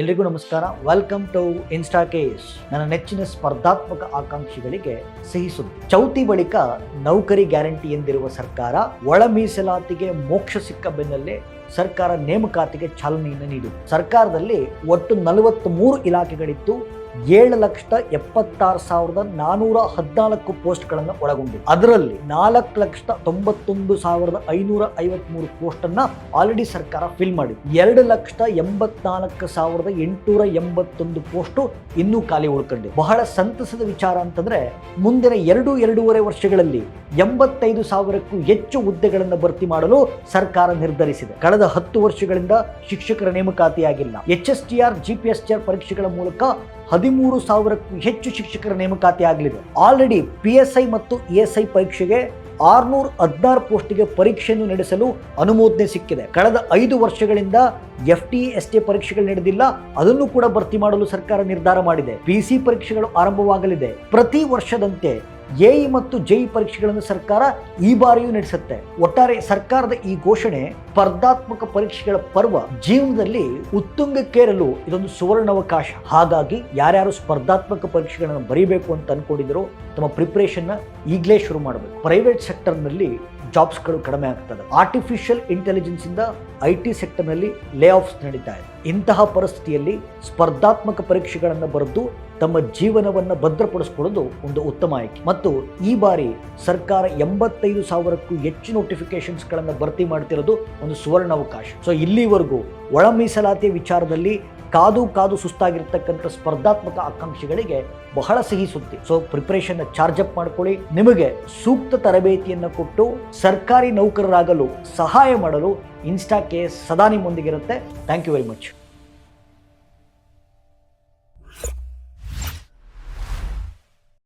ಎಲ್ರಿಗೂ ನಮಸ್ಕಾರ. Welcome to insta case ನನ್ನ ನೆಚ್ಚಿನ ಸ್ಪರ್ಧಾತ್ಮಕ ಆಕಾಂಕ್ಷಿಗಳಿಗೆ ಸಿಹಿ ಚೌತಿ ಬಳಿಕ ನೌಕರಿ ಗ್ಯಾರಂಟಿ ಎಂದಿರುವ ಸರ್ಕಾರ ಒಳ ಮೀಸಲಾತಿಗೆ ಮೋಕ್ಷ ಸಿಕ್ಕ ಬೆನ್ನಲ್ಲೇ ಸರ್ಕಾರ ನೇಮಕಾತಿಗೆ ಚಾಲನೆಯನ್ನು ನೀಡಿದೆ. ಸರ್ಕಾರದಲ್ಲಿ ಒಟ್ಟು ನಲವತ್ತ್ ಮೂರು ಇಲಾಖೆಗಳಿದ್ದು ಏಳು ಲಕ್ಷದ ಎಪ್ಪತ್ತಾರು ಸಾವಿರದ ನಾನೂರ ಹದಿನಾಲ್ಕು ಪೋಸ್ಟ್ಗಳನ್ನು ಒಳಗೊಂಡಿದೆ. ಅದರಲ್ಲಿ ನಾಲ್ಕು ಲಕ್ಷದ ತೊಂಬತ್ತೊಂದು ಸಾವಿರದ ಐನೂರ ಐವತ್ಮೂರು ಪೋಸ್ಟ್ ಅನ್ನ ಆಲ್ರೆಡಿ ಸರ್ಕಾರ ಫಿಲ್ ಮಾಡಿದೆ. ಎರಡು ಲಕ್ಷದ ಎಂಬತ್ನಾಲ್ಕು ಸಾವಿರದ ಎಂಟುನೂರ ಎಂಬತ್ತೊಂದು ಪೋಸ್ಟ್ ಇನ್ನೂ ಖಾಲಿ ಉಳ್ಕೊಂಡಿದೆ. ಬಹಳ ಸಂತಸದ ವಿಚಾರ ಅಂತಂದ್ರೆ ಮುಂದಿನ ಎರಡು ಎರಡೂವರೆ ವರ್ಷಗಳಲ್ಲಿ ಎಂಬತ್ತೈದು ಸಾವಿರಕ್ಕೂ ಹೆಚ್ಚು ಹುದ್ದೆಗಳನ್ನು ಭರ್ತಿ ಮಾಡಲು ಸರ್ಕಾರ ನಿರ್ಧರಿಸಿದೆ. ಕಳೆದ ಹತ್ತು ವರ್ಷಗಳಿಂದ ಶಿಕ್ಷಕರ ನೇಮಕಾತಿಯಾಗಿಲ್ಲ. H S T R, G P S T R ಪರೀಕ್ಷೆಗಳ ಮೂಲಕ ಹದಿಮೂರು ಸಾವಿರಕ್ಕೂ ಹೆಚ್ಚು ಶಿಕ್ಷಕರ ನೇಮಕಾತಿ ಆಗಲಿದೆ. ಆಲ್ರೆಡಿ ಪಿ ಎಸ್ ಐ ಮತ್ತು ಇ ಎಸ್ ಐ ಪರೀಕ್ಷೆಗೆ ಆರುನೂರ ಹದಿನಾರು ಪೋಸ್ಟ್ಗೆ ಪರೀಕ್ಷೆಯನ್ನು ನಡೆಸಲು ಅನುಮೋದನೆ ಸಿಕ್ಕಿದೆ. ಕಳೆದ ಐದು ವರ್ಷಗಳಿಂದ ಎಫ್ ಟಿ ಎಸ್ ಟಿ ಪರೀಕ್ಷೆಗಳು ನಡೆದಿಲ್ಲ. ಅದನ್ನು ಕೂಡ ಭರ್ತಿ ಮಾಡಲು ಸರ್ಕಾರ ನಿರ್ಧಾರ ಮಾಡಿದೆ. ಪಿ ಸಿ ಪರೀಕ್ಷೆಗಳು ಆರಂಭವಾಗಲಿದೆ. ಪ್ರತಿ ವರ್ಷದಂತೆ ಎಇ ಮತ್ತು ಜೈ ಪರೀಕ್ಷೆಗಳನ್ನು ಸರ್ಕಾರ ಈ ಬಾರಿಯೂ ನಡೆಸುತ್ತೆ. ಒಟ್ಟಾರೆ ಸರ್ಕಾರದ ಈ ಘೋಷಣೆ ಸ್ಪರ್ಧಾತ್ಮಕ ಪರೀಕ್ಷೆಗಳ ಪರ್ವ ಜೀವನದಲ್ಲಿ ಉತ್ತುಂಗಕ್ಕೇರಲು ಇದೊಂದು ಸುವರ್ಣಾವಕಾಶ. ಹಾಗಾಗಿ ಯಾರ್ಯಾರು ಸ್ಪರ್ಧಾತ್ಮಕ ಪರೀಕ್ಷೆಗಳನ್ನು ಬರೀಬೇಕು ಅಂತ ಅನ್ಕೊಂಡಿದ್ರು ತಮ್ಮ ಪ್ರಿಪರೇಷನ್ ಈಗಲೇ ಶುರು ಮಾಡಬೇಕು. ಪ್ರೈವೇಟ್ ಸೆಕ್ಟರ್ನಲ್ಲಿ ಜಾಬ್ಸ್ಗಳು ಕಡಿಮೆ ಆಗ್ತದೆ. ಆರ್ಟಿಫಿಷಿಯಲ್ ಇಂಟೆಲಿಜೆನ್ಸ್ ಇಂದ ಐ ಟಿ ಸೆಕ್ಟರ್ನಲ್ಲಿ ಲೇ ಆಫ್ಸ್ ನಡೀತಾ ಇದೆ. ಇಂತಹ ಪರಿಸ್ಥಿತಿಯಲ್ಲಿ ಸ್ಪರ್ಧಾತ್ಮಕ ಪರೀಕ್ಷೆಗಳನ್ನು ಬರೆದು ತಮ್ಮ ಜೀವನವನ್ನು ಭದ್ರಪಡಿಸಿಕೊಳ್ಳೋದು ಒಂದು ಉತ್ತಮ ಆಯ್ಕೆ. ಮತ್ತು ಈ ಬಾರಿ ಸರ್ಕಾರ ಎಂಬತ್ತೈದು ಸಾವಿರಕ್ಕೂ ಹೆಚ್ಚು ನೋಟಿಫಿಕೇಶನ್ಸ್ಗಳನ್ನು ಭರ್ತಿ ಮಾಡ್ತಿರೋದು ಒಂದು ಸುವರ್ಣಾವಕಾಶ. ಸೊ ಇಲ್ಲಿವರೆಗೂ ಒಳ ಮೀಸಲಾತಿಯ ವಿಚಾರದಲ್ಲಿ ಕಾದು ಕಾದು ಸುಸ್ತಾಗಿರ್ತಕ್ಕಂಥ ಸ್ಪರ್ಧಾತ್ಮಕ ಆಕಾಂಕ್ಷಿಗಳಿಗೆ ಬಹಳ ಸಿಹಿ ಸುದ್ದಿ. ಸೊ ಪ್ರಿಪರೇಷನ್ ಚಾರ್ಜ್ ಅಪ್ ಮಾಡ್ಕೊಳ್ಳಿ. ನಿಮಗೆ ಸೂಕ್ತ ತರಬೇತಿಯನ್ನು ಕೊಟ್ಟು ಸರ್ಕಾರಿ ನೌಕರರಾಗಲು ಸಹಾಯ ಮಾಡಲು ಇನ್ಸ್ಟಾ ಕೇಸ್ ಸದಾ ನಿಮ್ಮೊಂದಿಗಿರುತ್ತೆ ಥ್ಯಾಂಕ್ ಯು ವೆರಿ ಮಚ್